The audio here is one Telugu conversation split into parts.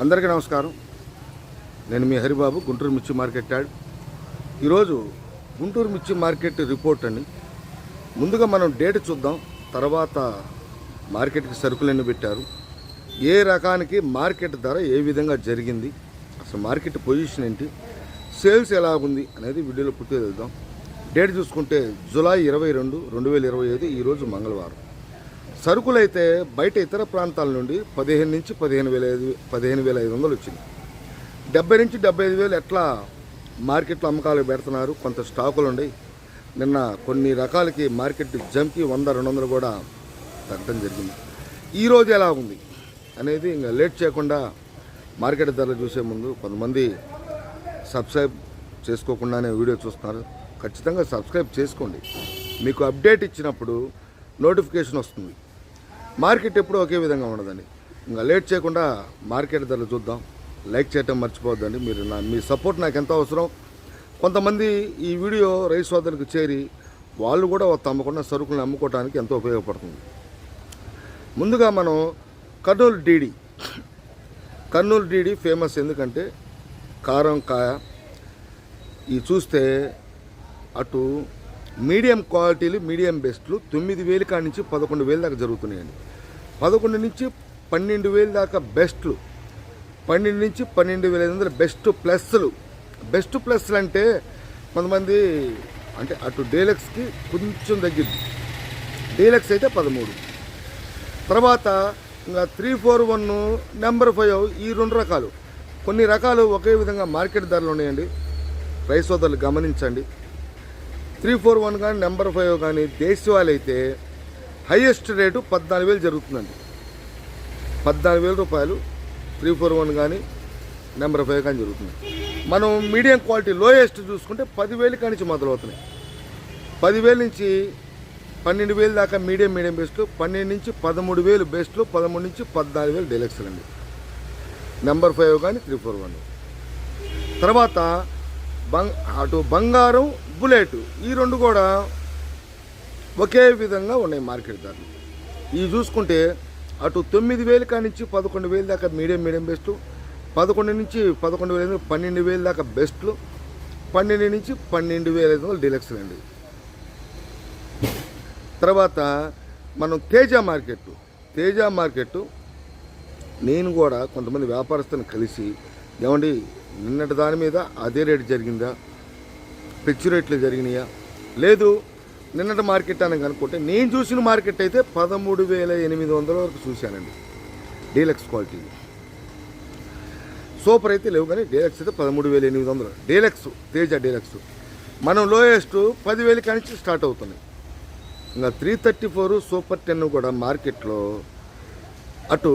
అందరికీ నమస్కారం. నేను మీ హరిబాబు గుంటూరు మిర్చి మార్కెట్ యాడ్. ఈరోజు గుంటూరు మిర్చి మార్కెట్ రిపోర్ట్ అని ముందుగా మనం డేట్ చూద్దాం తర్వాత మార్కెట్కి సరుకులన్నీ పెట్టారు. ఏ రకానికి మార్కెట్ ధర ఏ విధంగా జరిగింది అసలు మార్కెట్ పొజిషన్ ఏంటి సేల్స్ ఎలా ఉంది అనేది వీడియోలో పుట్టి వెళ్దాం డేట్ చూసుకుంటే జూలై ఇరవై రెండు రెండు వేల ఇరవై ఐదు ఈరోజు మంగళవారం. సరుకులైతే బయట ఇతర ప్రాంతాల నుండి పదిహేను నుంచి పదిహేను వేల ఐదు పదిహేను వేల ఐదు వందలు వచ్చింది. డెబ్బై నుంచి డెబ్బై ఐదు వేలు ఎట్లా మార్కెట్లో అమ్మకాలు పెడుతున్నారు? కొంత స్టాకులు ఉన్నాయి. నిన్న కొన్ని రకాలకి మార్కెట్ జంకి వంద రెండు వందలు కూడా తగ్గడం జరిగింది. ఈరోజు ఎలా ఉంది అనేది ఇంకా లేట్ చేయకుండా మార్కెట్ ధరలు చూసే ముందు కొంతమంది సబ్స్క్రైబ్ చేసుకోకుండానే వీడియో చూస్తున్నారు. ఖచ్చితంగా సబ్స్క్రైబ్ చేసుకోండి. మీకు అప్డేట్ ఇచ్చినప్పుడు నోటిఫికేషన్ వస్తుంది. మార్కెట్ ఎప్పుడూ ఒకే విధంగా ఉండదండి. ఇంకా లేట్ చేయకుండా మార్కెట్ ధరలు చూద్దాం. లైక్ చేయటం మర్చిపోవద్దండి. మీరు నా మీ సపోర్ట్ నాకు ఎంత అవసరం. కొంతమంది ఈ వీడియో రైస్ సోదరులకు చేరి వాళ్ళు కూడా తమ్మకుండా సరుకులను అమ్ముకోవడానికి ఎంతో ఉపయోగపడుతుంది. ముందుగా మనం Kurnool DD. Kurnool DD famous ఎందుకంటే కారం కాయ ఈ చూస్తే అటు మీడియం క్వాలిటీలు మీడియం బెస్ట్లు తొమ్మిది వేలు కాడి నుంచి పదకొండు వేలు దాకా జరుగుతున్నాయండి. పదకొండు నుంచి పన్నెండు వేలు దాకా బెస్ట్లు పన్నెండు నుంచి పన్నెండు వేల ఐదు వందల బెస్ట్ ప్లస్లు. బెస్ట్ ప్లస్లు అంటే కొంతమంది అంటే అటు డీలక్స్కి కొంచెం తగ్గింది. డీలక్స్ అయితే పదమూడు. తర్వాత ఇంకా three four one number five ఈ రెండు రకాలు. కొన్ని రకాలు ఒకే విధంగా మార్కెట్ ధరలు ఉన్నాయండి. రైస్ సోదరులు గమనించండి. త్రీ ఫోర్ వన్ కానీ నెంబర్ ఫైవ్ కానీ దేశవాళి అయితే హైయెస్ట్ రేటు పద్నాలుగు వేలు జరుగుతుందండి. పద్నాలుగు వేల రూపాయలు త్రీ ఫోర్ వన్ కానీ నెంబర్ ఫైవ్ కానీ జరుగుతుంది. మనం మీడియం క్వాలిటీ లోయెస్ట్ చూసుకుంటే పదివేలు కానించి మొదలవుతున్నాయి. పదివేల నుంచి పన్నెండు వేలు దాకా మీడియం మీడియం బెస్ట్లు పన్నెండు నుంచి పదమూడు వేలు బెస్ట్లు పదమూడు నుంచి పద్నాలుగు వేలు డెలెక్స్లు అండి నెంబర్ ఫైవ్ కానీ త్రీ ఫోర్ వన్. తర్వాత బంగ్ అటు బంగారం బుల్లెట్ ఈ రెండు కూడా ఒకే విధంగా ఉన్నాయి మార్కెట్ ధరలు. ఇవి చూసుకుంటే అటు తొమ్మిది వేలు కానించి పదకొండు వేలు దాకా మీడియం మీడియం బెస్టు పదకొండు నుంచి పదకొండు వేల పన్నెండు వేలు దాకా బెస్ట్లు పన్నెండు నుంచి పన్నెండు వేల ఐదు వందలు డీలక్స్లు అండి. తర్వాత మనం తేజ మార్కెట్ తేజ మార్కెట్ నేను కూడా కొంతమంది వ్యాపారస్తులను కలిసి ఏమండి నిన్నటి దాని మీద అదే రేటు జరిగిందా? పెచ్చు రేట్లు జరిగినాయా? లేదు నిన్నటి మార్కెట్ అని అనుకుంటే నేను చూసిన మార్కెట్ అయితే పదమూడు వేల ఎనిమిది వందల వరకు చూశానండి. Deluxe quality. సూపర్ అయితే లేవు కానీ డీలక్స్ అయితే పదమూడు వేల ఎనిమిది వందలు. Deluxe Teja deluxe. మనం లోయెస్ట్ పదివేల కానించి స్టార్ట్ అవుతున్నాయి. ఇంకా three thirty four super ten కూడా మార్కెట్లో అటు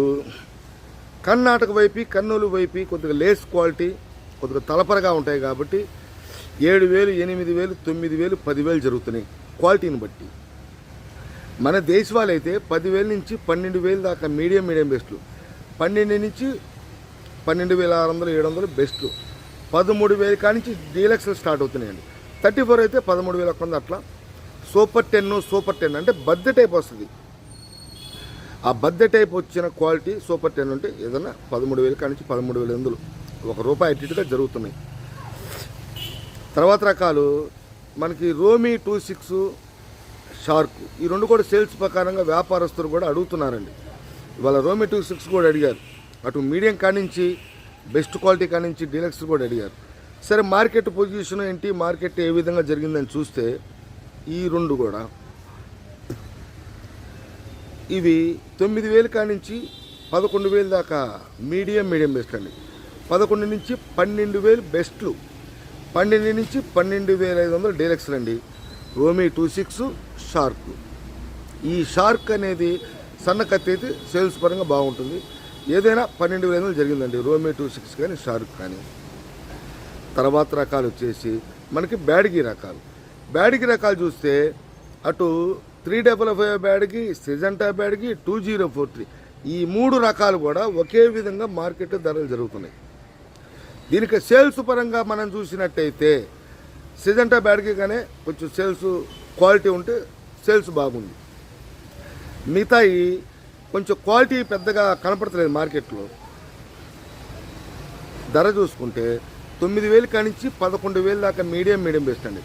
కర్ణాటక వైపు కర్నూలు వైపు కొద్దిగా లేస్ క్వాలిటీ కొద్దిగా తలపరగా ఉంటాయి కాబట్టి ఏడు వేలు ఎనిమిది వేలు తొమ్మిది వేలు పదివేలు జరుగుతున్నాయి క్వాలిటీని బట్టి. మన దేశవాళ్ళు అయితే పదివేల నుంచి పన్నెండు వేలు దాకా మీడియం మీడియం బెస్ట్లు. పన్నెండు నుంచి పన్నెండు వేల ఆరు వందలు ఏడు వందలు బెస్ట్లు. పదమూడు వేల కానించి డీలక్స్లు స్టార్ట్ అవుతున్నాయండి. థర్టీ ఫోర్ అయితే పదమూడు వేల కొంత అట్లా. సూపర్ టెన్ సూపర్ టెన్ అంటే బద్దె టైప్ వస్తుంది. ఆ బద్దె టైప్ వచ్చిన క్వాలిటీ సూపర్ టెన్ ఉంటే ఏదైనా పదమూడు వేలు కానించి పదమూడు వేల ఎందులు ఒక రూపాయి అటు ఇటుగా జరుగుతున్నాయి. తర్వాత రకాలు మనకి రోమీ టూ సిక్స్ షార్క్ ఈ రెండు కూడా సేల్స్ ప్రకారంగా వ్యాపారస్తులు కూడా అడుగుతున్నారండి. ఇవాళ రోమీ టూ సిక్స్ కూడా అడిగారు. అటు మీడియం కానించి బెస్ట్ క్వాలిటీ కానించి డీలక్స్ కూడా అడిగారు. సరే మార్కెట్ పొజిషన్ ఏంటి మార్కెట్ ఏ విధంగా జరిగిందని చూస్తే ఈ రెండు కూడా. ఇవి తొమ్మిది వేలు కానించి పదకొండు వేలు దాకా మీడియం మీడియం బెస్ట్ అండి. పదకొండు నుంచి పన్నెండు వేలు బెస్ట్లు. పన్నెండు నుంచి పన్నెండు వేల ఐదు వందలు డీలక్స్లు అండి. రోమీ టూ సిక్స్ షార్క్. ఈ షార్క్ అనేది సన్న కత్తి అయితే సేల్స్ పరంగా బాగుంటుంది. ఏదైనా పన్నెండు వేల ఐదు వందలు జరిగిందండి. రోమీ టూ సిక్స్ కానీ షార్క్ కానీ. తర్వాత రకాలు వచ్చేసి మనకి బ్యాడ్గి రకాలు. బ్యాడ్గి రకాలు చూస్తే అటు three double five Byadgi Syngenta Byadgi two zero four three. ఈ మూడు రకాలు కూడా ఒకే విధంగా మార్కెట్ ధరలు జరుగుతున్నాయి. దీనికి సేల్స్ పరంగా మనం చూసినట్టయితే సిజంటా బ్యాడ్కి కానీ కొంచెం సేల్స్ క్వాలిటీ ఉంటే సేల్స్ బాగుంది. మిగతాయి కొంచెం క్వాలిటీ పెద్దగా కనపడతలేదు మార్కెట్లో. ధర చూసుకుంటే తొమ్మిది వేలు కానించి పదకొండు వేలు దాకా మీడియం మీడియం బెస్ట్ అండి.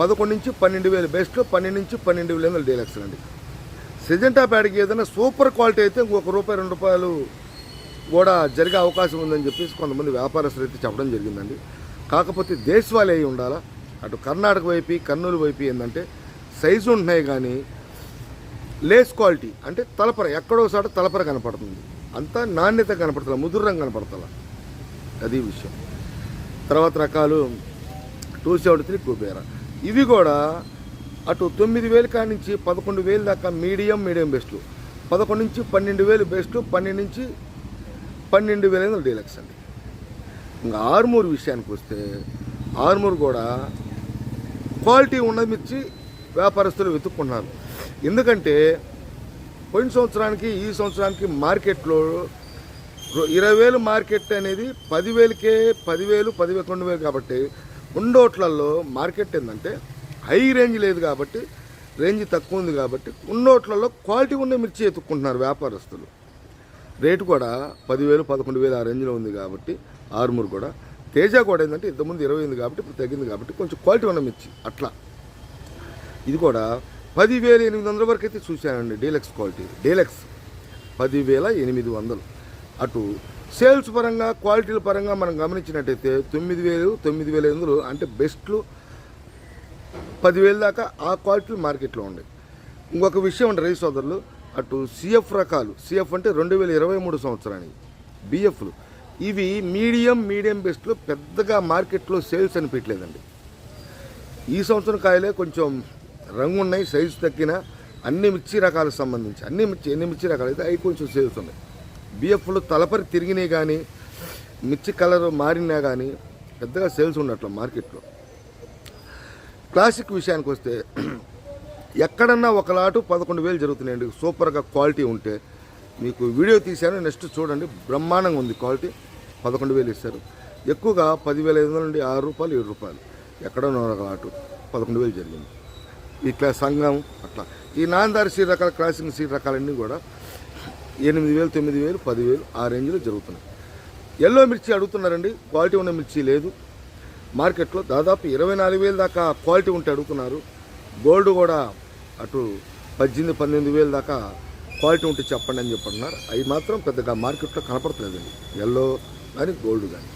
పదకొండు నుంచి పన్నెండు వేలు బెస్ట్ పన్నెండు నుంచి పన్నెండు వేలు వందలు డీలక్స్ అండి. సిజంటా ప్యాడ్కి ఏదైనా సూపర్ క్వాలిటీ అయితే ఇంకొక రూపాయి రెండు రూపాయలు కూడా జరిగే అవకాశం ఉందని చెప్పేసి కొంతమంది వ్యాపారస్తులు అయితే చెప్పడం జరిగిందండి. కాకపోతే దేశవాళీ అయి ఉండాలా? అటు కర్ణాటక వైపు కర్నూలు వైపు ఏంటంటే సైజు ఉంటున్నాయి కానీ లేస్ క్వాలిటీ అంటే తలపర ఎక్కడోసారి తలపర కనపడుతుంది. అంతా నాణ్యత కనపడుతుంది ముదురం రంగు అది విషయం. తర్వాత రకాలు టూ సెవెంటీ త్రీ కుబేరా ఇవి కూడా అటు తొమ్మిది వేలు కాడి నుంచి పదకొండు వేలు దాకా మీడియం మీడియం బెస్ట్లు పదకొండు నుంచి పన్నెండు వేలు బెస్ట్ పన్నెండు నుంచి పన్నెండు వేల ఐదు డీలక్స్ అండి. ఇంకా ఆర్మూర్ విషయానికి వస్తే ఆర్మూర్ కూడా క్వాలిటీ ఉన్నది మిర్చి వ్యాపారస్తులు వెతుక్కుంటున్నారు ఎందుకంటే పోయిన సంవత్సరానికి ఈ సంవత్సరానికి మార్కెట్లో ఇరవై వేలు మార్కెట్ అనేది పదివేలకే పదివేలు పది పదకొండు వేలు కాబట్టి ఉండోట్లలో మార్కెట్ ఏంటంటే హై రేంజ్ లేదు కాబట్టి రేంజ్ తక్కువ ఉంది కాబట్టి ఉన్నోట్లలో క్వాలిటీ ఉన్న మిర్చి ఎత్తుక్కుంటున్నారు వ్యాపారస్తులు. రేటు కూడా పదివేలు పదకొండు వేలు ఆ రేంజ్లో ఉంది కాబట్టి ఆరుమూరు కూడా. తేజ కూడా ఏంటంటే ఇంతకుముందు ఇరవై ఉంది కాబట్టి ఇప్పుడు తగ్గింది కాబట్టి కొంచెం క్వాలిటీ ఉన్న మిర్చి అట్లా. ఇది కూడా పదివేల ఎనిమిది వందల వరకు అయితే చూశానండి డీలక్స్ క్వాలిటీ. డీలక్స్ పదివేల ఎనిమిది వందలు. అటు సేల్స్ పరంగా క్వాలిటీల పరంగా మనం గమనించినట్టయితే తొమ్మిది వేలు తొమ్మిది వేల ఎనిమిది వందలు అంటే బెస్ట్లు పదివేల దాకా ఆ క్వాలిటీలు మార్కెట్లో ఉన్నాయి. ఇంకొక విషయం అంటే రైతు సోదరులు అటు సిఎఫ్ రకాలు సిఎఫ్ అంటే రెండు వేల ఇరవై మూడు సంవత్సరానికి బిఎఫ్లు ఇవి మీడియం మీడియం బెస్ట్లు పెద్దగా మార్కెట్లో సేల్స్ అనిపించలేదండి ఈ సంవత్సరం కాయలే కొంచెం రంగు ఉన్నాయి సైజు తగ్గిన అన్ని మిర్చి రకాలకు సంబంధించి అన్ని మిర్చి ఎన్ని మిర్చి రకాలు అయితే అవి కొంచెం సేల్స్ ఉన్నాయి. బిఎఫ్లు తలపరి తిరిగినాయి కానీ మిర్చి కలర్ మారినా కానీ పెద్దగా సేల్స్ ఉండట్లేదు మార్కెట్లో. క్లాసిక్ విషయానికి వస్తే ఎక్కడన్నా ఒక లాటు పదకొండు వేలు జరుగుతున్నాయండి. సూపర్గా క్వాలిటీ ఉంటే మీకు వీడియో తీశాను నెక్స్ట్ చూడండి. బ్రహ్మాండంగా ఉంది క్వాలిటీ. పదకొండు వేలు ఇస్తారు. ఎక్కువగా పదివేల ఐదు వందల నుండి ఆరు రూపాయలు ఏడు రూపాయలు. ఎక్కడన్నా ఒక లాటు పదకొండు వేలు జరిగింది. ఇట్లా సంఘం అట్లా. ఈ నాందారి సీట్ రకాల క్రాసింగ్ సీట్ రకాలన్నీ కూడా ఎనిమిది వేలు తొమ్మిది వేలు పదివేలు ఆ రేంజ్లో జరుగుతున్నాయి. ఎల్లో మిర్చి అడుగుతున్నారండి. క్వాలిటీ ఉన్న మిర్చి లేదు. మార్కెట్లో దాదాపు ఇరవై నాలుగు వేలు దాకా క్వాలిటీ ఉంటే అడుగుతున్నారు. గోల్డ్ కూడా అటు పద్దెనిమిది పన్నెండు వేలు దాకా క్వాలిటీ ఉంటే చెప్పండి అని చెప్పంటున్నారు. అవి మాత్రం పెద్దగా మార్కెట్లో కనపడట్లేదండి ఎల్లో కానీ గోల్డ్ కానీ.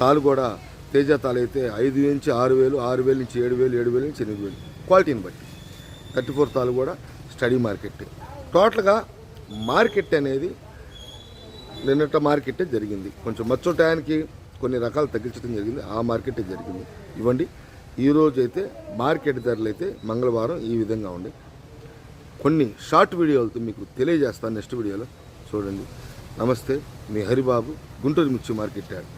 తాలు కూడా తేజ తాలు అయితే ఐదు నుంచి ఆరు వేలు ఆరు వేలు నుంచి ఏడు వేలు ఏడు వేలు నుంచి ఎనిమిది వేలు. క్వాలిటీని బట్టి. థర్టీ ఫోర్ తాలు కూడా స్టడీ మార్కెట్. టోటల్గా మార్కెట్ అనేది నిన్నట మార్కెటే జరిగింది. కొంచెం మచ్చో టయానికి కొన్ని రకాలు తగ్గించడం జరిగింది. ఆ మార్కెటే జరిగింది. ఇవ్వండి. ఈరోజు అయితే మార్కెట్ ధరలు అయితే మంగళవారం ఈ విధంగా ఉండి. కొన్ని షార్ట్ వీడియోలతో మీకు తెలియజేస్తాను నెక్స్ట్ వీడియోలో. చూడండి. నమస్తే మీ హరిబాబు గుంటూరు మిర్చి మార్కెట్ యాడ్.